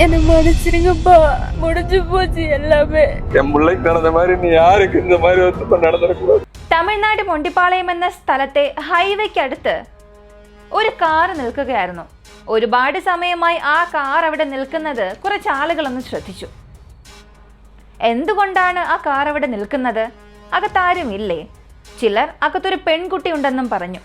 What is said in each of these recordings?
என்ன மன்னிச்சிருங்கப்பா முடிஞ்சு போச்சு எல்லாமே என் பிள்ளைக்கு நடந்த மாதிரி நீ யாருக்கு இந்த மாதிரி வந்து நடந்திருக்கூடாது തമിഴ്നാട് മൊണ്ടിപ്പാളയം എന്ന സ്ഥലത്തെ ഹൈവേക്കടുത്ത് ഒരു കാർ നിൽക്കുകയായിരുന്നു ഒരുപാട് സമയമായി ആ കാർ അവിടെ നിൽക്കുന്നത് കുറച്ച് ആളുകളൊന്ന് ശ്രദ്ധിച്ചു എന്തുകൊണ്ടാണ് ആ കാർ അവിടെ നിൽക്കുന്നത് അകത്താരും ഇല്ലേ ചിലർ അകത്തൊരു പെൺകുട്ടി ഉണ്ടെന്നും പറഞ്ഞു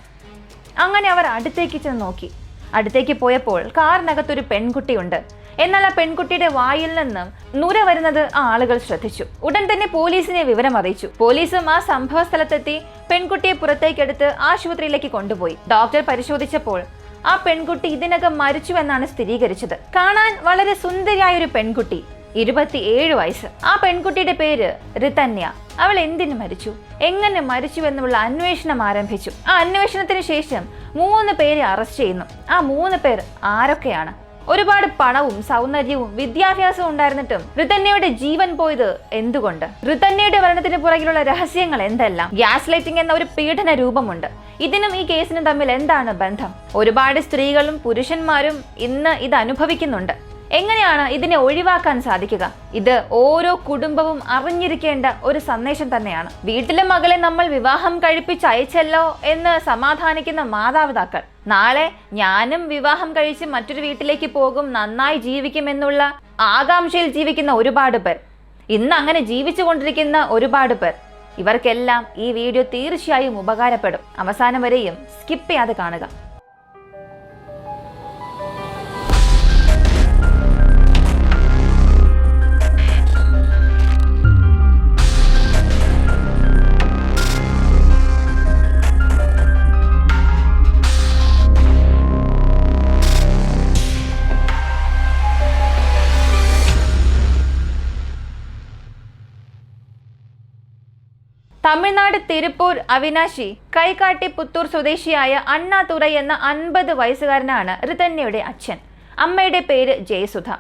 അങ്ങനെ അവർ അടുത്തേക്ക് ചെന്ന് നോക്കി അടുത്തേക്ക് പോയപ്പോൾ കാറിനകത്തൊരു പെൺകുട്ടിയുണ്ട് എന്നാൽ ആ പെൺകുട്ടിയുടെ വായിൽ നിന്നും നുര വരുന്നത് ആളുകൾ ശ്രദ്ധിച്ചു. ഉടൻ തന്നെ പോലീസിനെ വിവരം അറിയിച്ചു. പോലീസും ആ സംഭവ സ്ഥലത്തെത്തി പെൺകുട്ടിയെ പുറത്തേക്കെടുത്ത് ആശുപത്രിയിലേക്ക് കൊണ്ടുപോയി. ഡോക്ടർ പരിശോധിച്ചപ്പോൾ ആ പെൺകുട്ടി ഇതിനകം മരിച്ചുവെന്നാണ് സ്ഥിരീകരിച്ചത്. കാണാൻ വളരെ സുന്ദരിയായ ഒരു പെൺകുട്ടി ഇരുപത്തിയേഴ് വയസ്സ്. ആ പെൺകുട്ടിയുടെ പേര് റിതന്യ അവൾ എന്തിന് മരിച്ചു? എങ്ങനെ മരിച്ചു എന്നുള്ള അന്വേഷണം ആരംഭിച്ചു. ആ അന്വേഷണത്തിന് ശേഷം മൂന്ന് പേരെ അറസ്റ്റ് ചെയ്യുന്നു. ആ മൂന്ന് പേർ ആരൊക്കെയാണ്? ഒരുപാട് പണവും സൗന്ദര്യവും വിദ്യാഭ്യാസവും ഉണ്ടായിരുന്നിട്ടും ഋതന്യയുടെ ജീവൻ പോയത് എന്തുകൊണ്ട്? ഋതന്യയുടെ മരണത്തിന് പുറകിലുള്ള രഹസ്യങ്ങൾ എന്തെല്ലാം? ഗ്യാസ് ലൈറ്റിംഗ് എന്ന ഒരു പീഡന രൂപമുണ്ട്. ഇതിനും ഈ കേസിനും തമ്മിൽ എന്താണ് ബന്ധം? ഒരുപാട് സ്ത്രീകളും പുരുഷന്മാരും ഇന്ന് ഇത് അനുഭവിക്കുന്നുണ്ട്. എങ്ങനെയാണ് ഇതിനെ ഒഴിവാക്കാൻ സാധിക്കുക? ഇത് ഓരോ കുടുംബവും അറിഞ്ഞിരിക്കേണ്ട ഒരു സന്ദേശം തന്നെയാണ്. വീട്ടിലെ മകളെ നമ്മൾ വിവാഹം കഴിപ്പിച്ച് അയച്ചല്ലോ എന്ന് സമാധാനിക്കുന്ന മാതാപിതാക്കൾ നാളെ ഞാനും വിവാഹം കഴിച്ച് മറ്റൊരു വീട്ടിലേക്ക് പോകും നന്നായി ജീവിക്കുമെന്നുള്ള ആകാംക്ഷയിൽ ജീവിക്കുന്ന ഒരുപാട് പേർ. ഇന്ന് അങ്ങനെ ജീവിച്ചു കൊണ്ടിരിക്കുന്ന ഒരുപാട് പേർ. ഇവർക്കെല്ലാം ഈ വീഡിയോ തീർച്ചയായും ഉപകാരപ്പെടും. അവസാനം വരെയും സ്കിപ്പ് ചെയ്യാതെ കാണുക. തമിഴ്നാട് തിരുപ്പൂർ അവിനാശി കൈകാട്ടി പുത്തൂർ സ്വദേശിയായ അണ്ണാതുറൈ എന്ന അൻപത് വയസ്സുകാരനാണ് റിതന്യയുടെ അച്ഛൻ. അമ്മയുടെ പേര് ജയസുധ.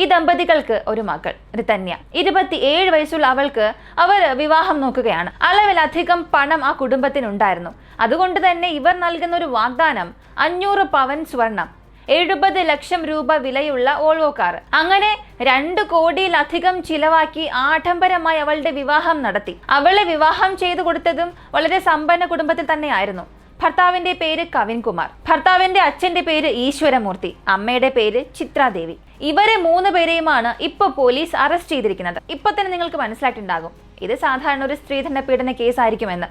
ഈ ദമ്പതികൾക്ക് ഒരു മകൾ ഋതന്യ ഇരുപത്തിയേഴ് വയസ്സുള്ള അവൾക്ക് അവർ വിവാഹം നോക്കുകയാണ്. അളവിലധികം പണം ആ കുടുംബത്തിനുണ്ടായിരുന്നു. അതുകൊണ്ട് തന്നെ ഇവർ നൽകുന്ന ഒരു വാഗ്ദാനം അഞ്ഞൂറ് പവൻ സ്വർണം എഴുപത് ലക്ഷം രൂപ വിലയുള്ള ഓൾവോ കാർ. അങ്ങനെ രണ്ട് കോടിയിലധികം ചിലവാക്കി ആഡംബരമായി അവളുടെ വിവാഹം നടത്തി. അവളെ വിവാഹം ചെയ്തു കൊടുത്തതും വളരെ സമ്പന്ന കുടുംബത്തിൽ തന്നെയായിരുന്നു. ഭർത്താവിന്റെ പേര് കവിൻകുമാർ. ഭർത്താവിന്റെ അച്ഛന്റെ പേര് ഈശ്വരമൂർത്തി. അമ്മയുടെ പേര് ചിത്രാദേവി. ഇവരെ മൂന്ന് പേരെയുമാണ് ഇപ്പൊ പോലീസ് അറസ്റ്റ് ചെയ്തിരിക്കുന്നത്. ഇപ്പൊ തന്നെ നിങ്ങൾക്ക് മനസ്സിലായിട്ടുണ്ടാകും. ഇത് സാധാരണ ഒരു സ്ത്രീധന പീഡന കേസായിരിക്കുമെന്ന്.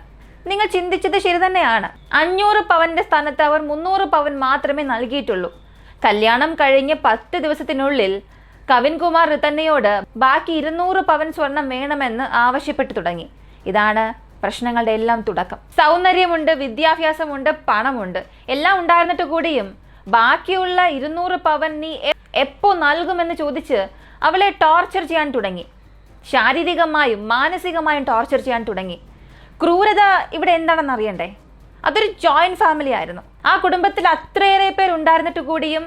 നിങ്ങൾ ചിന്തിച്ചത് ശരി തന്നെയാണ്. അഞ്ഞൂറ് പവന്റെ സ്ഥാനത്ത് അവർ മുന്നൂറ് പവൻ മാത്രമേ നൽകിയിട്ടുള്ളൂ. കല്യാണം കഴിഞ്ഞ് പത്ത് ദിവസത്തിനുള്ളിൽ കവിൻകുമാർ റിത്തന്നയോട് ബാക്കി ഇരുന്നൂറ് പവൻ സ്വർണം വേണമെന്ന് ആവശ്യപ്പെട്ടു തുടങ്ങി. ഇതാണ് പ്രശ്നങ്ങളുടെ എല്ലാം തുടക്കം. സൗന്ദര്യമുണ്ട് വിദ്യാഭ്യാസമുണ്ട് പണമുണ്ട്. എല്ലാം ഉണ്ടായിരുന്നിട്ട് കൂടിയും ബാക്കിയുള്ള ഇരുന്നൂറ് പവൻ നീ എപ്പോ നൽകുമെന്ന് ചോദിച്ച് അവളെ ടോർച്ചർ ചെയ്യാൻ തുടങ്ങി. ശാരീരികമായും മാനസികമായും ടോർച്ചർ ചെയ്യാൻ തുടങ്ങി. ക്രൂരത ഇവിടെ എന്താണെന്ന് അറിയണ്ടേ അതൊരു ജോയിന്റ് ഫാമിലി ആയിരുന്നു. ആ കുടുംബത്തിൽ അത്രയേറെ പേർ ഉണ്ടായിരുന്നിട്ട് കൂടിയും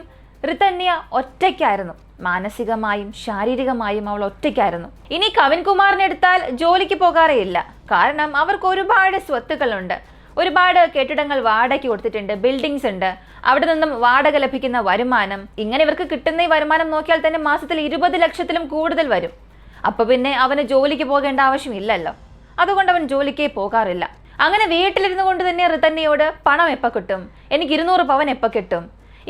ഋതന്യ ഒറ്റയ്ക്കായിരുന്നു. മാനസികമായും ശാരീരികമായും അവൾ ഒറ്റയ്ക്കായിരുന്നു. ഇനി കവിൻകുമാറിനെ എടുത്താൽ ജോലിക്ക് പോകാറേയില്ല. കാരണം അവർക്ക് ഒരുപാട് സ്വത്തുക്കളുണ്ട്. ഒരുപാട് കെട്ടിടങ്ങൾ വാടകയ്ക്ക് കൊടുത്തിട്ടുണ്ട് ബിൽഡിങ്സ് ഉണ്ട്. അവിടെ നിന്നും വാടക ലഭിക്കുന്ന വരുമാനം. ഇങ്ങനെ ഇവർക്ക് കിട്ടുന്ന ഈ വരുമാനം നോക്കിയാൽ തന്നെ മാസത്തിൽ ഇരുപത് ലക്ഷത്തിലും കൂടുതൽ വരും. അപ്പൊ പിന്നെ അവന് ജോലിക്ക് പോകേണ്ട ആവശ്യമില്ലല്ലോ അതുകൊണ്ട് അവൻ ജോലിക്കേ പോകാറില്ല. അങ്ങനെ വീട്ടിലിരുന്നു കൊണ്ട് തന്നെ ഋതന്യയോട് പണം എപ്പോൾ കിട്ടും? എനിക്ക് ഇരുന്നൂറ് പവൻ എപ്പോൾ കിട്ടും?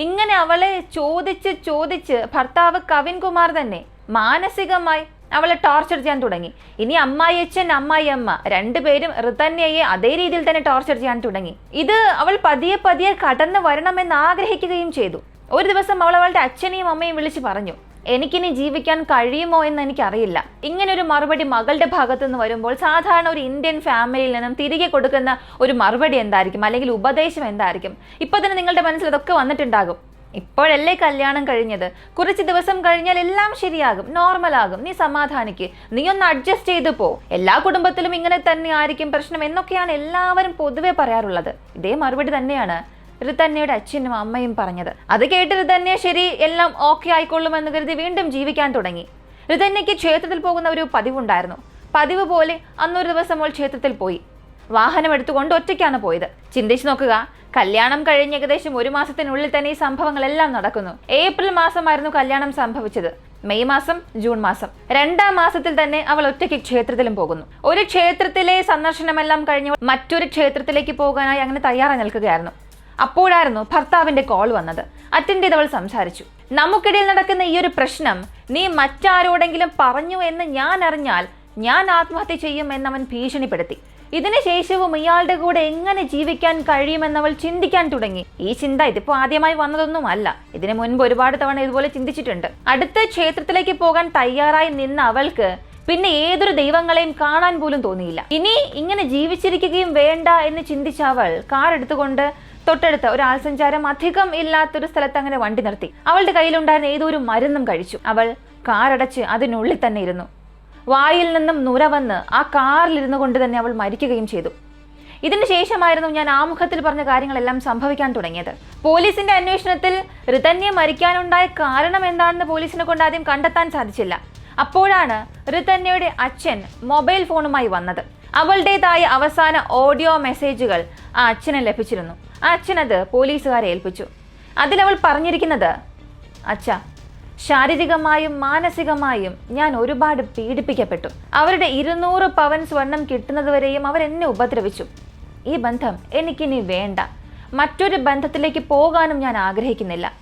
ഇങ്ങനെ അവളെ ചോദിച്ച് ചോദിച്ച് ഭർത്താവ് കവിൻകുമാർ തന്നെ മാനസികമായി അവളെ ടോർച്ചർ ചെയ്യാൻ തുടങ്ങി. ഇനി അമ്മായിയച്ഛൻ അമ്മായിയമ്മ രണ്ടുപേരും ഋതന്യയെ അതേ രീതിയിൽ തന്നെ ടോർച്ചർ ചെയ്യാൻ തുടങ്ങി. ഇത് അവൾ പതിയെ പതിയെ കടന്നു വരണമെന്ന് ആഗ്രഹിക്കുകയും ചെയ്തു. ഒരു ദിവസം അവൾ അവളുടെ അച്ഛനെയും അമ്മയും വിളിച്ച് പറഞ്ഞു എനിക്കിനി ജീവിക്കാൻ കഴിയുമോ എന്ന് എനിക്കറിയില്ല. ഇങ്ങനെ ഒരു മറുപടി മകളുടെ ഭാഗത്തു നിന്ന് വരുമ്പോൾ സാധാരണ ഒരു ഇന്ത്യൻ ഫാമിലിയിൽ നിന്നും തിരികെ കൊടുക്കുന്ന ഒരു മറുപടി എന്തായിരിക്കും? അല്ലെങ്കിൽ ഉപദേശം എന്തായിരിക്കും? ഇപ്പൊ തന്നെ നിങ്ങളുടെ മനസ്സിൽ അതൊക്കെ വന്നിട്ടുണ്ടാകും. ഇപ്പോഴല്ലേ കല്യാണം കഴിഞ്ഞത്? കുറച്ച് ദിവസം കഴിഞ്ഞാൽ എല്ലാം ശരിയാകും നോർമൽ ആകും. നീ സമാധാനിക്ക്. നീ ഒന്ന് അഡ്ജസ്റ്റ് ചെയ്തു പോ. എല്ലാ കുടുംബത്തിലും ഇങ്ങനെ തന്നെ ആയിരിക്കും പ്രശ്നം എന്നൊക്കെയാണ് എല്ലാവരും പൊതുവെ പറയാറുള്ളത്. ഇതേ മറുപടി തന്നെയാണ്. ഋതന്യയുടെ അച്ഛനും അമ്മയും പറഞ്ഞത്. അത് കേട്ട് ഋതന്യ ശരി എല്ലാം ഓക്കെ ആയിക്കൊള്ളുമെന്ന് കരുതി വീണ്ടും ജീവിക്കാൻ തുടങ്ങി. റിതന്യയ്ക്ക് ക്ഷേത്രത്തിൽ പോകുന്ന ഒരു പതിവുണ്ടായിരുന്നു. പതിവ് പോലെ അന്നൊരു ദിവസം അവൾ ക്ഷേത്രത്തിൽ പോയി. വാഹനം എടുത്തുകൊണ്ട് ഒറ്റയ്ക്കാണ് പോയത്. ചിന്തിച്ചു നോക്കുക കല്യാണം കഴിഞ്ഞ് ഏകദേശം ഒരു മാസത്തിനുള്ളിൽ തന്നെ ഈ സംഭവങ്ങളെല്ലാം നടക്കുന്നു. ഏപ്രിൽ മാസമായിരുന്നു കല്യാണം സംഭവിച്ചത്. മെയ് മാസം ജൂൺ മാസം. രണ്ടാം മാസത്തിൽ തന്നെ അവൾ ഒറ്റയ്ക്ക് ക്ഷേത്രത്തിലും പോകുന്നു. ഒരു ക്ഷേത്രത്തിലെ സന്ദർശനമെല്ലാം കഴിഞ്ഞ് മറ്റൊരു ക്ഷേത്രത്തിലേക്ക് പോകാനായി അങ്ങനെ തയ്യാറായി നിൽക്കുകയായിരുന്നു. അപ്പോഴായിരുന്നു ഭർത്താവിന്റെ കോൾ വന്നത്. അറ്റൻഡ് ചെയ്തവൾ സംസാരിച്ചു. നമുക്കിടയിൽ നടക്കുന്ന ഈ ഒരു പ്രശ്നം നീ മറ്റാരോടെങ്കിലും പറഞ്ഞു എന്ന് ഞാൻ അറിഞ്ഞാൽ ഞാൻ ആത്മഹത്യ ചെയ്യും എന്നവൻ ഭീഷണിപ്പെടുത്തി. ഇതിനുശേഷവും ഇയാളുടെ കൂടെ എങ്ങനെ ജീവിക്കാൻ കഴിയുമെന്നവൾ ചിന്തിക്കാൻ തുടങ്ങി. ഈ ചിന്ത ഇതിപ്പോ ആദ്യമായി വന്നതൊന്നും അല്ല ഇതിനു മുൻപ് ഒരുപാട് തവണ ഇതുപോലെ ചിന്തിച്ചിട്ടുണ്ട്. അടുത്ത ക്ഷേത്രത്തിലേക്ക് പോകാൻ തയ്യാറായി നിന്ന അവൾക്ക് പിന്നെ ഏതൊരു ദൈവങ്ങളെയും കാണാൻ പോലും തോന്നിയില്ല. ഇനി ഇങ്ങനെ ജീവിച്ചിരിക്കുകയും വേണ്ട എന്ന് ചിന്തിച്ച അവൾ കാർ എടുത്തുകൊണ്ട് തൊട്ടടുത്ത ഒരു ആൾസഞ്ചാരം അധികം ഇല്ലാത്തൊരു സ്ഥലത്ത് അങ്ങനെ വണ്ടി നിർത്തി. അവളുടെ കയ്യിലുണ്ടായിരുന്ന ഏതോ ഒരു മരുന്നും കഴിച്ചു. അവൾ കാറടച്ച് അതിനുള്ളിൽ തന്നെ ഇരുന്നു. വായിൽ നിന്നും നുര വന്ന് ആ കാറിലിരുന്നു കൊണ്ട് തന്നെ അവൾ മരിക്കുകയും ചെയ്തു. ഇതിന് ശേഷമായിരുന്നു ഞാൻ ആമുഖത്തിൽ പറഞ്ഞ കാര്യങ്ങളെല്ലാം സംഭവിക്കാൻ തുടങ്ങിയത്. പോലീസിന്റെ അന്വേഷണത്തിൽ ഋതന്യെ മരിക്കാനുണ്ടായ കാരണം എന്താണെന്ന് പോലീസിനെ കൊണ്ട് ആദ്യം കണ്ടെത്താൻ സാധിച്ചില്ല. അപ്പോഴാണ് ഋതന്യയുടെ അച്ഛൻ മൊബൈൽ ഫോണുമായി വന്നത്. അവളുടേതായ അവസാന ഓഡിയോ മെസ്സേജുകൾ ആ അച്ഛന് ലഭിച്ചിരുന്നു. അച്ഛൻ പോലീസുകാരെ ഏൽപ്പിച്ചു. അതിലവൾ പറഞ്ഞിരിക്കുന്നത് അച്ഛ ശാരീരികമായും മാനസികമായും ഞാൻ ഒരുപാട് പീഡിപ്പിക്കപ്പെട്ടു. അവരുടെ ഇരുന്നൂറ് പവൻ സ്വർണം കിട്ടുന്നതുവരെയും അവർ എന്നെ ഉപദ്രവിച്ചു. ഈ ബന്ധം എനിക്കിനി വേണ്ട. മറ്റൊരു ബന്ധത്തിലേക്ക് പോകാനും ഞാൻ ആഗ്രഹിക്കുന്നില്ല.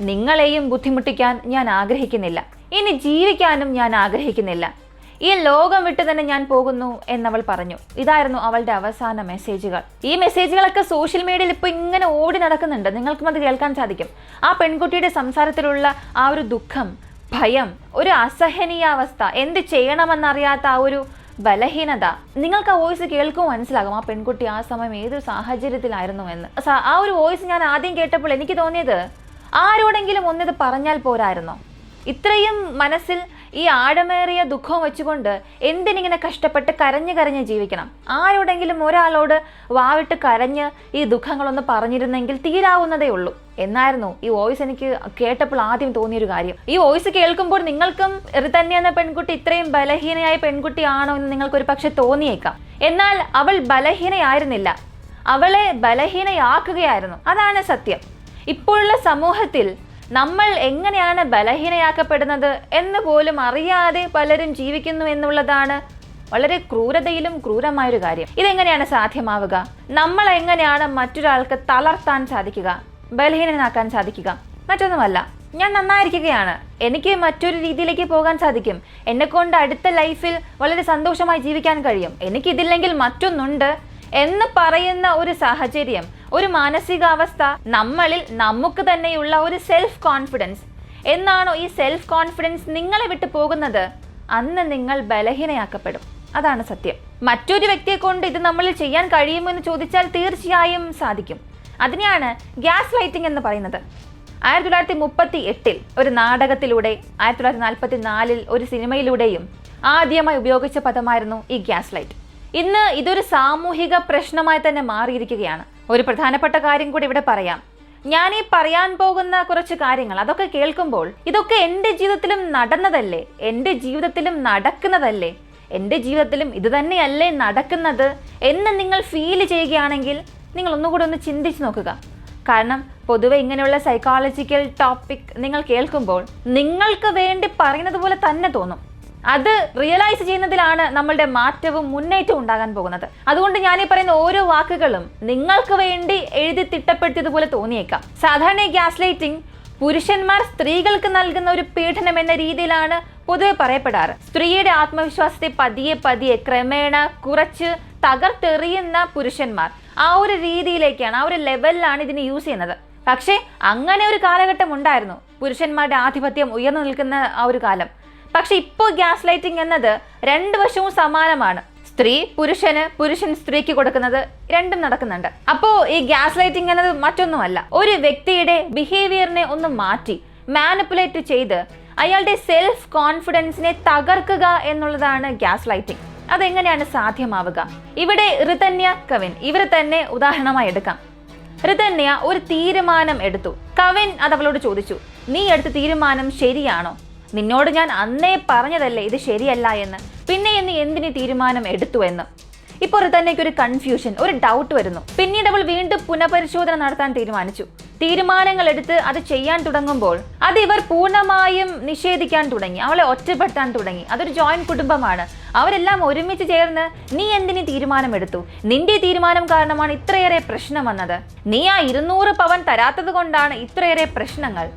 നിങ്ങളെയും ബുദ്ധിമുട്ടിക്കാൻ ഞാൻ ആഗ്രഹിക്കുന്നില്ല. ഇനി ജീവിക്കാനും ഞാൻ ആഗ്രഹിക്കുന്നില്ല. ഈ ലോകം വിട്ട് തന്നെ ഞാൻ പോകുന്നു എന്നവൾ പറഞ്ഞു. ഇതായിരുന്നു അവളുടെ അവസാന മെസ്സേജുകൾ. ഈ മെസ്സേജുകളൊക്കെ സോഷ്യൽ മീഡിയയിൽ ഇപ്പോൾ ഇങ്ങനെ ഓടി നടക്കുന്നുണ്ട്. നിങ്ങൾക്കും അത് കേൾക്കാൻ സാധിക്കും. ആ പെൺകുട്ടിയുടെ സംസാരത്തിലുള്ള ആ ഒരു ദുഃഖം ഭയം ഒരു അസഹനീയാവസ്ഥ എന്ത് ചെയ്യണമെന്നറിയാത്ത ആ ഒരു ബലഹീനത നിങ്ങൾക്ക് ആ വോയിസ് കേൾക്കുമ്പോൾ മനസ്സിലാകും ആ പെൺകുട്ടി ആ സമയം ഏതൊരു സാഹചര്യത്തിലായിരുന്നു എന്ന്. ആ ഒരു വോയിസ് ഞാൻ ആദ്യം കേട്ടപ്പോൾ എനിക്ക് തോന്നിയത് ആരോടെങ്കിലും ഒന്നിത് പറഞ്ഞാൽ പോരായിരുന്നോ? ഇത്രയും മനസ്സിൽ ഈ ആഴമേറിയ ദുഃഖം വെച്ചുകൊണ്ട് എന്തിനിങ്ങനെ കഷ്ടപ്പെട്ട് കരഞ്ഞു കരഞ്ഞ് ജീവിക്കണം? ആരോടെങ്കിലും ഒരാളോട് വാവിട്ട് കരഞ്ഞ് ഈ ദുഃഖങ്ങളൊന്ന് പറഞ്ഞിരുന്നെങ്കിൽ തീരാവുന്നതേ ഉള്ളൂ. എന്നായിരുന്നു ഈ വോയിസ് എനിക്ക് കേട്ടപ്പോൾ ആദ്യം തോന്നിയൊരു കാര്യം. ഈ വോയിസ് കേൾക്കുമ്പോൾ നിങ്ങൾക്കും ഋതന്യ എന്ന പെൺകുട്ടി ഇത്രയും ബലഹീനയായ പെൺകുട്ടിയാണോ എന്ന് നിങ്ങൾക്ക് ഒരു പക്ഷെ തോന്നിയേക്കാം. എന്നാൽ അവൾ ബലഹീനയായിരുന്നില്ല. അവളെ ബലഹീനയാക്കുകയായിരുന്നു. അതാണ് സത്യം. ഇപ്പോഴുള്ള സമൂഹത്തിൽ നമ്മൾ എങ്ങനെയാണ് ബലഹീനയാക്കപ്പെടുന്നത് എന്ന് പോലും അറിയാതെ പലരും ജീവിക്കുന്നു എന്നുള്ളതാണ് വളരെ ക്രൂരതയിലും ക്രൂരമായൊരു കാര്യം. ഇതെങ്ങനെയാണ് സാധ്യമാവുക? നമ്മൾ എങ്ങനെയാണ് മറ്റൊരാൾക്ക് തളർത്താൻ സാധിക്കുക? ബലഹീനനാക്കാൻ സാധിക്കുക? മറ്റൊന്നുമല്ല. ഞാൻ നന്നായിരിക്കുകയാണ്. എനിക്ക് മറ്റൊരു രീതിയിലേക്ക് പോകാൻ സാധിക്കും. എന്നെ കൊണ്ട് അടുത്ത ലൈഫിൽ വളരെ സന്തോഷമായി ജീവിക്കാൻ കഴിയും. എനിക്കിതില്ലെങ്കിൽ മറ്റൊന്നുണ്ട് എന്ന് പറയുന്ന ഒരു സാഹചര്യം ഒരു മാനസികാവസ്ഥ നമ്മളിൽ നമുക്ക് തന്നെയുള്ള ഒരു സെൽഫ് കോൺഫിഡൻസ് എന്നാണോ ഈ സെൽഫ് കോൺഫിഡൻസ് നിങ്ങളെ വിട്ടു പോകുന്നത്? അന്ന് നിങ്ങൾ ബലഹീനയാക്കപ്പെടും. അതാണ് സത്യം. മറ്റൊരു വ്യക്തിയെ കൊണ്ട് ഇത് നമ്മളിൽ ചെയ്യാൻ കഴിയുമെന്ന് ചോദിച്ചാൽ തീർച്ചയായും സാധിക്കും. അതിനെയാണ് ഗ്യാസ് ലൈറ്റിംഗ് എന്ന് പറയുന്നത്. ആയിരത്തി തൊള്ളായിരത്തി മുപ്പത്തി എട്ടിൽ ഒരു നാടകത്തിലൂടെ ആയിരത്തി തൊള്ളായിരത്തി നാൽപ്പത്തി നാലിൽ ഒരു സിനിമയിലൂടെയും ആദ്യമായി ഉപയോഗിച്ച പദമായിരുന്നു ഈ ഗ്യാസ് ലൈറ്റ്. ഇന്ന് ഇതൊരു സാമൂഹിക പ്രശ്നമായി തന്നെ മാറിയിരിക്കുകയാണ്. ഒരു പ്രധാനപ്പെട്ട കാര്യം കൂടി ഇവിടെ പറയാം. ഞാൻ ഈ പറയാൻ പോകുന്ന കുറച്ച് കാര്യങ്ങൾ അതൊക്കെ കേൾക്കുമ്പോൾ ഇതൊക്കെ എന്റെ ജീവിതത്തിലും നടന്നതല്ലേ? എന്റെ ജീവിതത്തിലും നടക്കുന്നതല്ലേ? എന്റെ ജീവിതത്തിലും ഇത് തന്നെയല്ലേ നടക്കുന്നത് എന്ന് നിങ്ങൾ ഫീൽ ചെയ്യുകയാണെങ്കിൽ നിങ്ങൾ ഒന്നുകൂടെ ഒന്ന് ചിന്തിച്ച് നോക്കുക. കാരണം പൊതുവെ ഇങ്ങനെയുള്ള സൈക്കോളജിക്കൽ ടോപ്പിക് നിങ്ങൾ കേൾക്കുമ്പോൾ നിങ്ങൾക്ക് വേണ്ടി പറയുന്നത് പോലെ തന്നെ തോന്നും. അത് റിയലൈസ് ചെയ്യുന്നതിലാണ് നമ്മളുടെ മാറ്റവും മുന്നേറ്റവും ഉണ്ടാകാൻ പോകുന്നത്. അതുകൊണ്ട് ഞാൻ ഈ പറയുന്ന ഓരോ വാക്കുകളും നിങ്ങൾക്ക് വേണ്ടി എഴുതി തിട്ടപ്പെടുത്തിയതുപോലെ തോന്നിയേക്കാം. സാധാരണ ഗ്യാസ് ലൈറ്റിംഗ് പുരുഷന്മാർ സ്ത്രീകൾക്ക് നൽകുന്ന ഒരു പീഡനം എന്ന രീതിയിലാണ് പൊതുവെ പറയപ്പെടാറ്. സ്ത്രീയുടെ ആത്മവിശ്വാസത്തെ പതിയെ പതിയെ ക്രമേണ കുറച്ച് തകർത്തെറിയുന്ന പുരുഷന്മാർ ആ ഒരു രീതിയിലേക്കാണ് ആ ഒരു ലെവലിലാണ് ഇതിനെ യൂസ് ചെയ്യുന്നത്. പക്ഷേ അങ്ങനെ ഒരു കാലഘട്ടം ഉണ്ടായിരുന്നു. പുരുഷന്മാരുടെ ആധിപത്യം ഉയർന്നു നിൽക്കുന്ന ആ ഒരു കാലം. പക്ഷെ ഇപ്പോൾ ഗ്യാസ് ലൈറ്റിംഗ് എന്നത് രണ്ട് വശവും സമാനമാണ്. സ്ത്രീ പുരുഷന് പുരുഷൻ സ്ത്രീക്ക് കൊടുക്കുന്നത് രണ്ടും നടക്കുന്നുണ്ട്. അപ്പോ ഈ ഗ്യാസ് ലൈറ്റിംഗ് എന്നത് മറ്റൊന്നുമല്ല. ഒരു വ്യക്തിയുടെ ബിഹേവിയറിനെ ഒന്ന് മാറ്റി മാനിപ്പുലേറ്റ് ചെയ്ത് അയാളുടെ സെൽഫ് കോൺഫിഡൻസിനെ തകർക്കുക എന്നുള്ളതാണ് ഗ്യാസ് ലൈറ്റിംഗ് അതെങ്ങനെയാണ് സാധ്യമാവുക? ഇവിടെ ഋതന്യ കവിൻ ഇവരെ തന്നെ ഉദാഹരണമായി എടുക്കാം. ഋതന്യ ഒരു തീരുമാനം എടുത്തു. കവിൻ അത് അവളോട് ചോദിച്ചു നീ എടുത്ത തീരുമാനം ശരിയാണോ? നിന്നോട് ഞാൻ അന്നേ പറഞ്ഞതല്ലേ ഇത് ശരിയല്ല എന്ന്. പിന്നെ ഇന്ന് എന്തിന് തീരുമാനം എടുത്തു എന്ന്? ഇപ്പോൾ തന്നേക്ക് ഒരു കൺഫ്യൂഷൻ ഒരു ഡൗട്ട് വരുന്നു. പിന്നീട് അവൾ വീണ്ടും പുനഃപരിശോധന നടത്താൻ തീരുമാനിച്ചു. തീരുമാനങ്ങൾ എടുത്ത് അത് ചെയ്യാൻ തുടങ്ങുമ്പോൾ അത് ഇവർ പൂർണമായും നിഷേധിക്കാൻ തുടങ്ങി. അവളെ ഒറ്റപ്പെടുത്താൻ തുടങ്ങി. അതൊരു ജോയിന്റ് കുടുംബമാണ്. അവരെല്ലാം ഒരുമിച്ച് ചേർന്ന് നീ എന്തിനു തീരുമാനമെടുത്തു നിന്റെ തീരുമാനം കാരണമാണ് ഇത്രയേറെ പ്രശ്നം വന്നത്. നീ ആ ഇരുന്നൂറ് പവൻ തരാത്തത് കൊണ്ടാണ് ഇത്രയേറെ പ്രശ്നങ്ങൾ.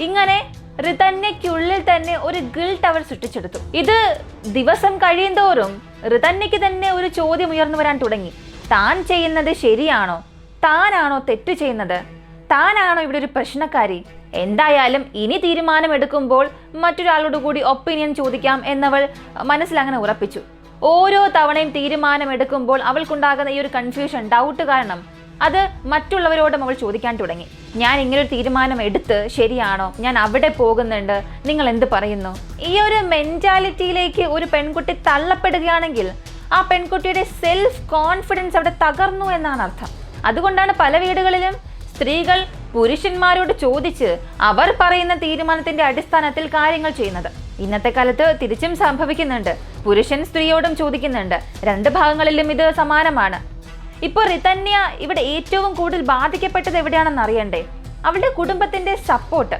ഇങ്ങനെ ഋതന്യയ്ക്കുള്ളിൽ തന്നെ ഒരു ഗിൽട്ട് അവർ സൃഷ്ടിച്ചെടുത്തു. ഇത് ദിവസം കഴിയുന്തോറും റിതന്യക്ക് തന്നെ ഒരു ചോദ്യം ഉയർന്നു വരാൻ തുടങ്ങി. താൻ ചെയ്യുന്നത് ശരിയാണോ? താനാണോ തെറ്റ് ചെയ്യുന്നത്? താനാണോ ഇവിടെ ഒരു പ്രശ്നക്കാരി? എന്തായാലും ഇനി തീരുമാനമെടുക്കുമ്പോൾ മറ്റൊരാളോട് കൂടി ഒപ്പീനിയൻ ചോദിക്കാം എന്നവൾ മനസ്സിലങ്ങനെ ഉറപ്പിച്ചു. ഓരോ തവണയും തീരുമാനമെടുക്കുമ്പോൾ അവൾക്കുണ്ടാകുന്ന ഈ ഒരു കൺഫ്യൂഷൻ ഡൗട്ട് കാരണം അത് മറ്റുള്ളവരോടും അവൾ ചോദിക്കാൻ തുടങ്ങി. ഞാൻ ഇങ്ങനൊരു തീരുമാനം എടുത്ത് ശരിയാണോ? ഞാൻ അവിടെ പോകുന്നുണ്ട്. നിങ്ങൾ എന്ത് പറയുന്നു? ഈ ഒരു മെന്റാലിറ്റിയിലേക്ക് ഒരു പെൺകുട്ടി തള്ളപ്പെടുകയാണെങ്കിൽ ആ പെൺകുട്ടിയുടെ സെൽഫ് കോൺഫിഡൻസ് അവിടെ തകർന്നു എന്നാണ് അർത്ഥം. അതുകൊണ്ടാണ് പല വീടുകളിലും സ്ത്രീകൾ പുരുഷന്മാരോട് ചോദിച്ച് അവർ പറയുന്ന തീരുമാനത്തിന്റെ അടിസ്ഥാനത്തിൽ കാര്യങ്ങൾ ചെയ്യുന്നത്. ഇന്നത്തെ കാലത്ത് തിരിച്ചും സംഭവിക്കുന്നുണ്ട്. പുരുഷൻ സ്ത്രീയോടും ചോദിക്കുന്നുണ്ട്. രണ്ട് ഭാഗങ്ങളിലും ഇത് സമാനമാണ്. ഇപ്പോൾ റിതന്യ ഇവിടെ ഏറ്റവും കൂടുതൽ ബാധിക്കപ്പെട്ടത് എവിടെയാണെന്ന് അറിയണ്ടേ? അവളുടെ കുടുംബത്തിന്റെ സപ്പോർട്ട്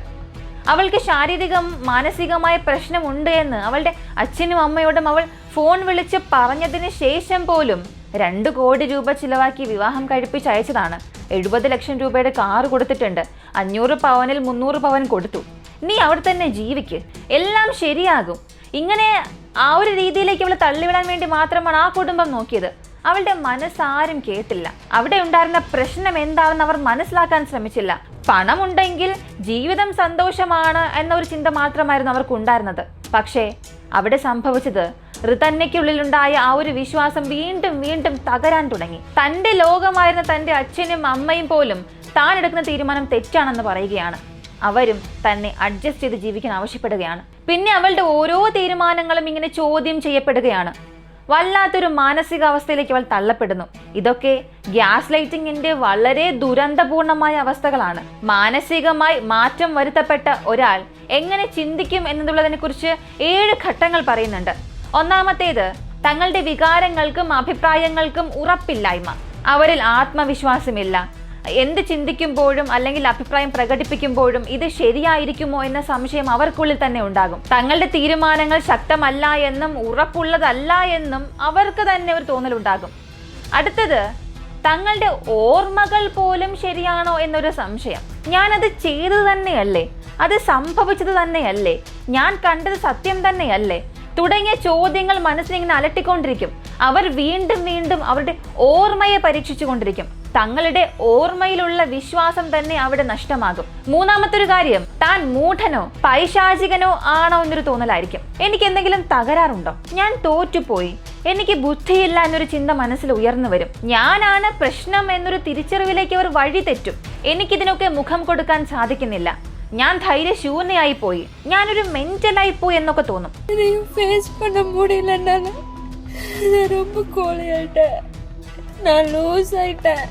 അവൾക്ക് ശാരീരികം മാനസികമായ പ്രശ്നമുണ്ട് എന്ന് അവളുടെ അച്ഛനും അമ്മയോടും അവൾ ഫോൺ വിളിച്ച് പറഞ്ഞതിന് ശേഷം പോലും രണ്ട് കോടി രൂപ ചിലവാക്കി വിവാഹം കഴിപ്പിച്ച് അയച്ചതാണ്. എഴുപത് ലക്ഷം രൂപയുടെ കാർ കൊടുത്തിട്ടുണ്ട്. അഞ്ഞൂറ് പവനിൽ മുന്നൂറ് പവൻ കൊടുത്തു. നീ അവിടെ തന്നെ ജീവിക്ക്. എല്ലാം ശരിയാകും. ഇങ്ങനെ ആ ഒരു രീതിയിലേക്ക് അവൾ തള്ളിവിടാൻ വേണ്ടി മാത്രമാണ് ആ കുടുംബം നോക്കിയത്. അവളുടെ മനസ്സാരും കേട്ടില്ല. അവിടെ ഉണ്ടായിരുന്ന പ്രശ്നം എന്താണെന്ന് അവർ മനസ്സിലാക്കാൻ ശ്രമിച്ചില്ല. പണമുണ്ടെങ്കിൽ ജീവിതം സന്തോഷമാണ് എന്നൊരു ചിന്ത മാത്രമായിരുന്നു അവർക്കുണ്ടായിരുന്നത്. പക്ഷേ അവിടെ സംഭവിച്ചത് ഋതന്നയ്ക്കുള്ളിലുണ്ടായ ആ ഒരു വിശ്വാസം വീണ്ടും വീണ്ടും തകരാൻ തുടങ്ങി. തന്റെ ലോകമായിരുന്ന തന്റെ അച്ഛനും അമ്മയും പോലും താൻ എടുക്കുന്ന തീരുമാനം തെറ്റാണെന്ന് പറയുകയാണ്. അവരും തന്നെ അഡ്ജസ്റ്റ് ചെയ്ത് ജീവിക്കാൻ ആവശ്യപ്പെടുകയാണ്. പിന്നെ അവളുടെ ഓരോ തീരുമാനങ്ങളും ഇങ്ങനെ ചോദ്യം ചെയ്യപ്പെടുകയാണ്. വല്ലാത്തൊരു മാനസികാവസ്ഥയിലേക്ക് അവൾ തള്ളപ്പെടുന്നു. ഇതൊക്കെ ഗ്യാസ് ലൈറ്റിംഗിന്റെ വളരെ ദുരന്തപൂർണമായ അവസ്ഥകളാണ്. മാനസികമായി മാറ്റം വരുത്തപ്പെട്ട ഒരാൾ എങ്ങനെ ചിന്തിക്കും എന്നതുള്ളതിനെ കുറിച്ച് ഏഴ് ഘട്ടങ്ങൾ പറയുന്നുണ്ട്. ഒന്നാമത്തേത് തങ്ങളുടെ വികാരങ്ങൾക്കും അഭിപ്രായങ്ങൾക്കും ഉറപ്പില്ലായ്മ. അവരിൽ ആത്മവിശ്വാസമില്ല. എന്ത് ചിന്തിക്കുമ്പോഴും അല്ലെങ്കിൽ അഭിപ്രായം പ്രകടിപ്പിക്കുമ്പോഴും ഇത് ശരിയായിരിക്കുമോ എന്ന സംശയം അവർക്കുള്ളിൽ തന്നെ ഉണ്ടാകും. തങ്ങളുടെ തീരുമാനങ്ങൾ ശക്തമല്ല എന്നും ഉറപ്പുള്ളതല്ല എന്നും അവർക്ക് തന്നെ ഒരു തോന്നലുണ്ടാകും. അടുത്തത് തങ്ങളുടെ ഓർമ്മകൾ പോലും ശരിയാണോ എന്നൊരു സംശയം. ഞാനത് ചെയ്തത് തന്നെയല്ലേ? അത് സംഭവിച്ചത് തന്നെയല്ലേ? ഞാൻ കണ്ടത് സത്യം തന്നെയല്ലേ? തുടങ്ങിയ ചോദ്യങ്ങൾ മനസ്സിലിങ്ങനെ അലട്ടിക്കൊണ്ടിരിക്കും. അവർ വീണ്ടും വീണ്ടും അവരുടെ ഓർമ്മയെ പരീക്ഷിച്ചു കൊണ്ടിരിക്കും തങ്ങളുടെ ഓർമ്മയിലുള്ള വിശ്വാസം തന്നെ അവിടെ നഷ്ടമാകും മൂന്നാമത്തെ ഒരു കാര്യം താൻ മൂഢനോ പൈശാചികനോ ആണോ എന്നൊരു തോന്നലായിരിക്കും എനിക്ക് എന്തെങ്കിലും തകരാറുണ്ടോ ഞാൻ തോറ്റുപോയി എനിക്ക് ബുദ്ധിയില്ല എന്നൊരു ചിന്ത മനസ്സിൽ ഉയർന്നു വരും ഞാനാണ് പ്രശ്നം എന്നൊരു തിരിച്ചറിവിലേക്ക് അവർ വഴി തെറ്റും എനിക്കിതിനൊക്കെ മുഖം കൊടുക്കാൻ സാധിക്കുന്നില്ല ഞാൻ ധൈര്യശൂന്യയായി പോയി ഞാനൊരു മെന്റലായി പോയി എന്നൊക്കെ തോന്നും இதையும் ஃபேஸ் பண்ண முடியல என்னால நான் ரொம்ப கோழையாயிட்டேன் நான் லூஸ் ஆயிட்டேன்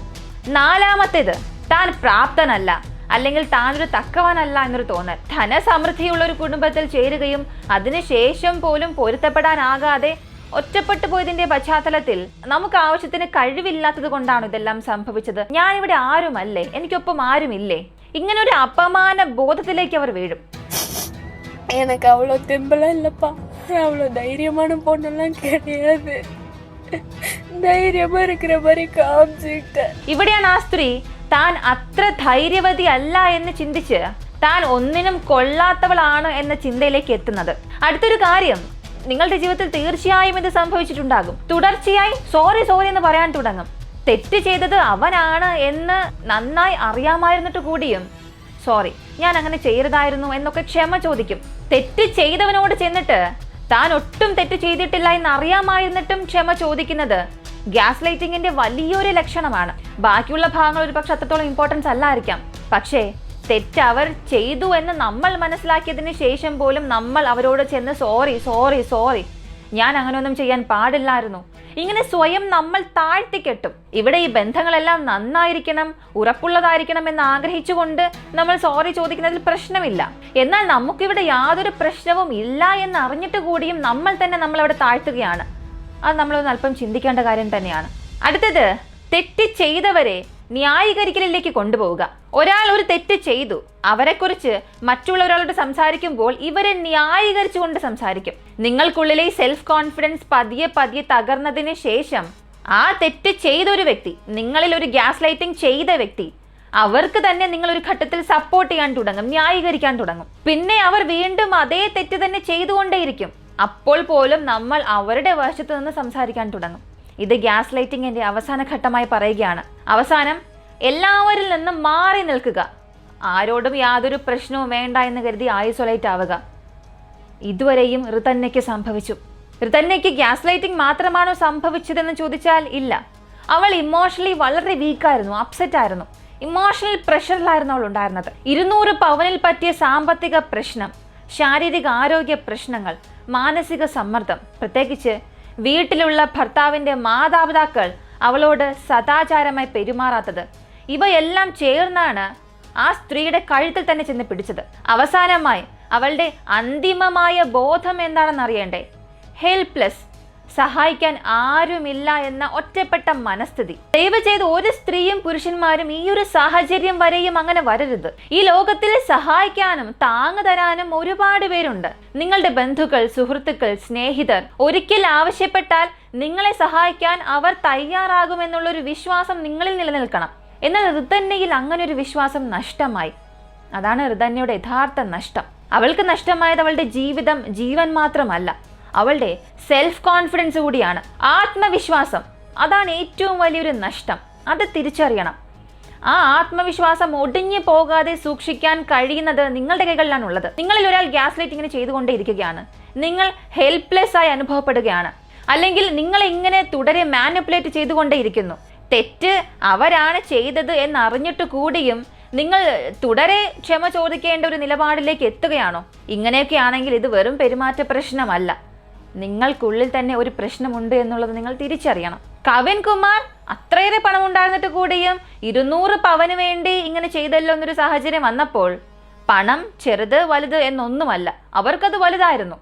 നാലാമത്തേത് താൻ പ്രാപ്തനല്ല അല്ലെങ്കിൽ താനൊരു തക്കവനല്ല എന്നൊരു തോന്നൽ ധനസമൃദ്ധിയുള്ള ഒരു കുടുംബത്തിൽ ചേരുകയും അതിനുശേഷം പോലും പൊരുത്തപ്പെടാനാകാതെ ഒറ്റപ്പെട്ടു പോയതിന്റെ പശ്ചാത്തലത്തിൽ നമുക്ക് ആവശ്യത്തിന് കഴിവില്ലാത്തത് കൊണ്ടാണ് ഇതെല്ലാം സംഭവിച്ചത് ഞാൻ ഇവിടെ ആരുമല്ലേ എനിക്കൊപ്പം ആരുമില്ലേ ഇങ്ങനെ ഒരു അപമാന ബോധത്തിലേക്ക് അവർ വീഴും எனக்கு அவ்வளோ தெம்பெல்லாம் இல்லைப்பா நான் அவ்வளோ தைரியமான பொண்ணெல்லாம் கிடையாது தைரியமா இருக்கிற மாதிரி காமிச்சுக்கிட்டேன் ഇവിടെയാണ് ആ സ്ത്രീ താൻ അത്ര ധൈര്യവതി അല്ല എന്ന് ചിന്തിച്ച് താൻ ഒന്നിനും കൊള്ളാത്തവളാണ് എന്ന ചിന്തയിലേക്ക് എത്തുന്നത് അടുത്തൊരു കാര്യം നിങ്ങളുടെ ജീവിതത്തിൽ തീർച്ചയായും ഇത് സംഭവിച്ചിട്ടുണ്ടാകും തുടർച്ചയായി സോറി സോറി എന്ന് പറയാൻ തുടങ്ങും തെറ്റ് ചെയ്തത് അവനാണ് എന്ന് നന്നായി അറിയാമായിരുന്നിട്ട് കൂടിയും സോറി ഞാൻ അങ്ങനെ ചെയ്യരുതായിരുന്നു എന്നൊക്കെ ക്ഷമ ചോദിക്കും തെറ്റ് ചെയ്തവനോട് ചെന്നിട്ട് താൻ ഒട്ടും തെറ്റ് ചെയ്തിട്ടില്ല എന്ന് അറിയാമായിരുന്നിട്ടും ക്ഷമ ചോദിക്കുന്നത് ഗ്യാസ് ലൈറ്റിംഗിന്റെ വലിയൊരു ലക്ഷണമാണ്. ബാക്കിയുള്ള ഭാഗങ്ങൾ ഒരു പക്ഷെ അത്രത്തോളം ഇമ്പോർട്ടൻസ് അല്ലായിരിക്കാം. പക്ഷേ തെറ്റ് അവർ ചെയ്തു എന്ന് നമ്മൾ മനസ്സിലാക്കിയതിന് ശേഷം പോലും നമ്മൾ അവരോട് ചെന്ന് സോറി സോറി സോറി ഞാൻ അങ്ങനെയൊന്നും ചെയ്യാൻ പാടില്ലായിരുന്നു. ഇങ്ങനെ സ്വയം നമ്മൾ താഴ്ത്തിക്കെട്ടും ഇവിടെ ഈ ബന്ധങ്ങളെല്ലാം നന്നായിരിക്കണം ഉറപ്പുള്ളതായിരിക്കണം എന്ന് ആഗ്രഹിച്ചുകൊണ്ട് നമ്മൾ സോറി ചോദിക്കുന്നതിൽ പ്രശ്നമില്ല. എന്നാൽ നമുക്കിവിടെ യാതൊരു പ്രശ്നവും ഇല്ല എന്ന് അറിഞ്ഞിട്ട് കൂടിയും നമ്മൾ തന്നെ നമ്മൾ അവിടെ താഴ്ത്തുകയാണ്. അത് നമ്മളൊന്ന് അല്പം ചിന്തിക്കേണ്ട കാര്യം തന്നെയാണ്. അടുത്തത് തെറ്റ് ചെയ്തവരെ ന്യായീകരിക്കലിലേക്ക് കൊണ്ടുപോവുക. ഒരാൾ ഒരു തെറ്റ് ചെയ്തു അവരെക്കുറിച്ച് മറ്റുള്ളവരോട് സംസാരിക്കുമ്പോൾ ഇവരെ ന്യായീകരിച്ചുകൊണ്ട് സംസാരിക്കും. നിങ്ങൾക്കുള്ളിലെ സെൽഫ് കോൺഫിഡൻസ് പതിയെ പതിയെ തകർന്നതിന് ശേഷം ആ തെറ്റ് ചെയ്ത ഒരു വ്യക്തി നിങ്ങളിൽ ഒരു ഗ്യാസ് ലൈറ്റിംഗ് ചെയ്ത വ്യക്തി അവർക്ക് തന്നെ നിങ്ങൾ ഒരു ഘട്ടത്തിൽ സപ്പോർട്ട് ചെയ്യാൻ തുടങ്ങും ന്യായീകരിക്കാൻ തുടങ്ങും. പിന്നെ അവർ വീണ്ടും അതേ തെറ്റ് തന്നെ ചെയ്തുകൊണ്ടേയിരിക്കും. അപ്പോൾ പോലും നമ്മൾ അവരുടെ വശത്ത് നിന്ന് സംസാരിക്കാൻ തുടങ്ങും. ഇത് ഗ്യാസ് ലൈറ്റിങ്ങിന്റെ അവസാന ഘട്ടമായി പറയുകയാണ്. അവസാനം എല്ലാവരിൽ നിന്നും മാറി നിൽക്കുക. ആരോടും യാതൊരു പ്രശ്നവും വേണ്ട എന്ന് കരുതി ഐസൊലേറ്റ് ആവുക. ഇതുവരെയും ഋതന്യയ്ക്ക് സംഭവിച്ചു. ഋതന്യയ്ക്ക് ഗ്യാസ് ലൈറ്റിംഗ് മാത്രമാണോ സംഭവിച്ചതെന്ന് ചോദിച്ചാൽ ഇല്ല. അവൾ ഇമോഷണലി വളരെ വീക്കായിരുന്നു അപ്സെറ്റ് ആയിരുന്നു. ഇമോഷണൽ പ്രഷറിലായിരുന്നു അവൾ ഉണ്ടായിരുന്നത്. ഇരുന്നൂറ് പവനിൽ പറ്റിയ സാമ്പത്തിക പ്രശ്നം ശാരീരിക ആരോഗ്യ പ്രശ്നങ്ങൾ മാനസിക സമ്മർദ്ദം. പ്രത്യേകിച്ച് വീട്ടിലുള്ള ഭർത്താവിന്റെ മാതാപിതാക്കൾ അവളോട് സദാചാരമായി പെരുമാറാത്തത്. ഇവയെല്ലാം ചേർന്നാണ് ആ സ്ത്രീയുടെ കഴുത്തിൽ തന്നെ ചെന്ന് പിടിച്ചത്. അവസാനമായി അവളുടെ അന്തിമമായ ബോധം എന്താണെന്ന് അറിയണ്ടേ ഹെൽപ്ലെസ് സഹായിക്കാൻ ആരുമില്ല എന്ന ഒറ്റപ്പെട്ട മനസ്ഥിതി. ദയവ് ചെയ്ത് ഒരു സ്ത്രീയും പുരുഷന്മാരും ഈ ഒരു സാഹചര്യം വരെയും അങ്ങനെ വരരുത്. ഈ ലോകത്തിൽ സഹായിക്കാനും താങ്ങു തരാനും ഒരുപാട് പേരുണ്ട്. നിങ്ങളുടെ ബന്ധുക്കൾ സുഹൃത്തുക്കൾ സ്നേഹിതർ ഒരിക്കൽ ആവശ്യപ്പെട്ടാൽ നിങ്ങളെ സഹായിക്കാൻ അവർ തയ്യാറാകുമെന്നുള്ളൊരു വിശ്വാസം നിങ്ങളിൽ നിലനിൽക്കണം. എന്നാൽ ഋതന്യയിൽ അങ്ങനെ ഒരു വിശ്വാസം നഷ്ടമായി. അതാണ് ഋതന്യയുടെ യഥാർത്ഥ നഷ്ടം. അവൾക്ക് നഷ്ടമായത് അവളുടെ ജീവിതം ജീവൻ മാത്രമല്ല. അവളുടെ സെൽഫ് കോൺഫിഡൻസ് കൂടിയാണ്. ആത്മവിശ്വാസം. അതാണ് ഏറ്റവും വലിയൊരു നഷ്ടം. അത് തിരിച്ചറിയണം. ആ ആത്മവിശ്വാസം ഒടിഞ്ഞു പോകാതെ സൂക്ഷിക്കാൻ കഴിയുന്നത് നിങ്ങളുടെ കൈകളിലാണ് ഉള്ളത്. നിങ്ങളിൽ ഒരാൾ ഗ്യാസ് ലൈറ്റിങ്ങിന് ചെയ്തുകൊണ്ടേയിരിക്കുകയാണ്. നിങ്ങൾ ഹെൽപ്ലെസ് ആയി അനുഭവപ്പെടുകയാണ്. അല്ലെങ്കിൽ നിങ്ങൾ ഇങ്ങനെ തുടരെ മാനിപ്പുലേറ്റ് ചെയ്തുകൊണ്ടേയിരിക്കുന്നു. തെറ്റ് അവരാണ് ചെയ്തത് എന്നറിഞ്ഞിട്ട് കൂടിയും നിങ്ങൾ തുടരെ ക്ഷമ ചോദിക്കേണ്ട ഒരു നിലപാടിലേക്ക് എത്തുകയാണോ? ഇങ്ങനെയൊക്കെ ആണെങ്കിൽ ഇത് വെറും പെരുമാറ്റ പ്രശ്നമല്ല. നിങ്ങൾക്കുള്ളിൽ തന്നെ ഒരു പ്രശ്നമുണ്ട് എന്നുള്ളത് നിങ്ങൾ തിരിച്ചറിയണം. കവിൻ കുമാർ അത്രയേറെ പണം ഉണ്ടായിരുന്നിട്ട് കൂടിയും ഇരുന്നൂറ് പവന് വേണ്ടി ഇങ്ങനെ ചെയ്തല്ലോ എന്നൊരു സാഹചര്യം വന്നപ്പോൾ പണം ചെറുത് വലുത് എന്നൊന്നുമല്ല അവർക്കത് വലുതായിരുന്നു.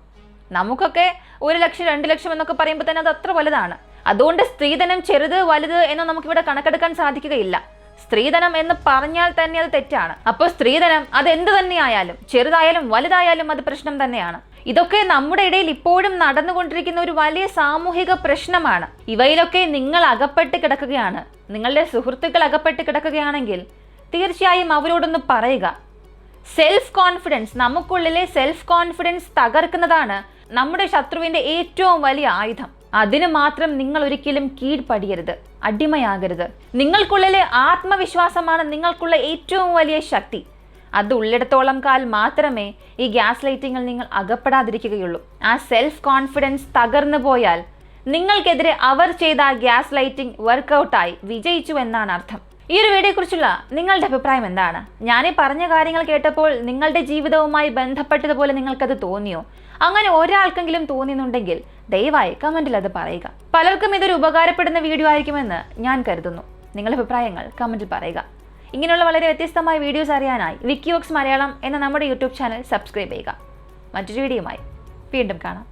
നമുക്കൊക്കെ ഒരു ലക്ഷം രണ്ട് ലക്ഷം എന്നൊക്കെ പറയുമ്പോൾ തന്നെ അത് അത്ര വലുതാണ്. അതുകൊണ്ട് സ്ത്രീധനം ചെറുത് വലുത് എന്ന് നമുക്കിവിടെ കണക്കെടുക്കാൻ സാധിക്കുകയില്ല. സ്ത്രീധനം എന്ന് പറഞ്ഞാൽ തന്നെ അത് തെറ്റാണ്. അപ്പോൾ സ്ത്രീധനം അത് എന്ത് തന്നെയായാലും ചെറുതായാലും വലുതായാലും അത് പ്രശ്നം തന്നെയാണ്. ഇതൊക്കെ നമ്മുടെ ഇടയിൽ ഇപ്പോഴും നടന്നുകൊണ്ടിരിക്കുന്ന ഒരു വലിയ സാമൂഹിക പ്രശ്നമാണ്. ഇവയിലൊക്കെ നിങ്ങൾ അകപ്പെട്ട് കിടക്കുകയാണ്. നിങ്ങളുടെ സുഹൃത്തുക്കൾ അകപ്പെട്ട് കിടക്കുകയാണെങ്കിൽ തീർച്ചയായും അവരോടൊന്ന് പറയുക. സെൽഫ് കോൺഫിഡൻസ് നമുക്കുള്ളിലെ സെൽഫ് കോൺഫിഡൻസ് തകർക്കുന്നതാണ് നമ്മുടെ ശത്രുവിന്റെ ഏറ്റവും വലിയ ആയുധം. അതിന് മാത്രം നിങ്ങൾ ഒരിക്കലും കീഴ്പടിയരുത് അടിമയാകരുത്. നിങ്ങൾക്കുള്ളിലെ ആത്മവിശ്വാസമാണ് നിങ്ങൾക്കുള്ള ഏറ്റവും വലിയ ശക്തി. അത് ഉള്ളിടത്തോളം കാൽ മാത്രമേ ഈ ഗ്യാസ് ലൈറ്റിങ്ങിൽ നിങ്ങൾ അകപ്പെടാതിരിക്കുകയുള്ളൂ. ആ സെൽഫ് കോൺഫിഡൻസ് തകർന്നു പോയാൽ നിങ്ങൾക്കെതിരെ അവർ ചെയ്ത ഗ്യാസ് ലൈറ്റിംഗ് വർക്കൗട്ടായി വിജയിച്ചു എന്നാണ് അർത്ഥം. ഈ ഒരു വീഡിയോയെക്കുറിച്ചുള്ള നിങ്ങളുടെ അഭിപ്രായം എന്താണ്? ഞാൻ ഈ പറഞ്ഞ കാര്യങ്ങൾ കേട്ടപ്പോൾ നിങ്ങളുടെ ജീവിതവുമായി ബന്ധപ്പെട്ടതുപോലെ നിങ്ങൾക്കത് തോന്നിയോ? അങ്ങനെ ഒരാൾക്കെങ്കിലും തോന്നിയെന്നുണ്ടെങ്കിൽ ദയവായി കമന്റിൽ അത് പറയുക. പലർക്കും ഇതൊരു ഉപകാരപ്പെടുന്ന വീഡിയോ ആയിരിക്കുമെന്ന് ഞാൻ കരുതുന്നു. നിങ്ങളുടെ അഭിപ്രായങ്ങൾ കമന്റിൽ പറയുക. ഇങ്ങനെയുള്ള വളരെ വ്യത്യസ്തമായ വീഡിയോസ് അറിയാനായി വിക്കിയോക്സ് മലയാളം എന്ന നമ്മുടെ യൂട്യൂബ് ചാനൽ സബ്സ്ക്രൈബ് ചെയ്യുക. മറ്റൊരു വീഡിയോയുമായി വീണ്ടും കാണാം.